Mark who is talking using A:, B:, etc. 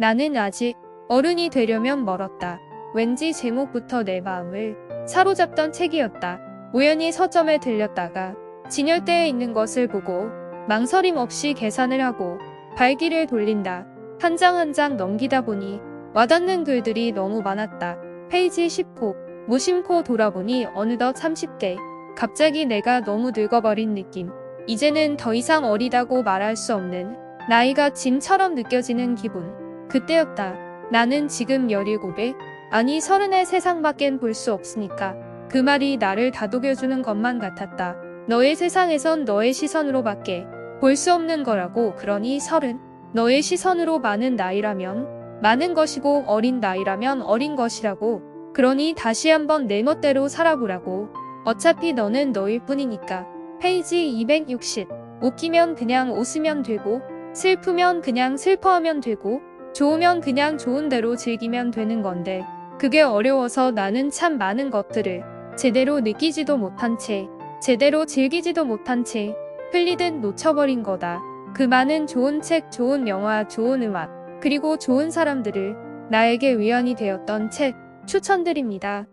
A: 나는 아직 어른이 되려면 멀었다. 왠지 제목부터 내 마음을 사로잡던 책이었다. 우연히 서점에 들렸다가 진열대에 있는 것을 보고 망설임 없이 계산을 하고 발기를 돌린다. 한 장 한 장 넘기다 보니 와닿는 글들이 너무 많았다. 페이지 10호. 무심코 돌아보니 어느덧 30대. 갑자기 내가 너무 늙어버린 느낌. 이제는 더 이상 어리다고 말할 수 없는 나이가 짐처럼 느껴지는 기분. 그때였다. 나는 지금 17에 아니 서른의 세상 밖엔 볼 수 없으니까 그 말이 나를 다독여주는 것만 같았다. 너의 세상에선 너의 시선으로 밖에 볼 수 없는 거라고 그러니 서른. 너의 시선으로 많은 나이라면 많은 것이고 어린 나이라면 어린 것이라고. 그러니 다시 한번 내 멋대로 살아보라고. 어차피 너는 너일 뿐이니까. 페이지 260. 웃기면 그냥 웃으면 되고, 슬프면 그냥 슬퍼하면 되고, 좋으면 그냥 좋은 대로 즐기면 되는 건데, 그게 어려워서 나는 참 많은 것들을 제대로 느끼지도 못한 채, 제대로 즐기지도 못한 채, 흘리듯 놓쳐버린 거다. 그 많은 좋은 책, 좋은 영화, 좋은 음악, 그리고 좋은 사람들을 나에게 위안이 되었던 책 추천드립니다.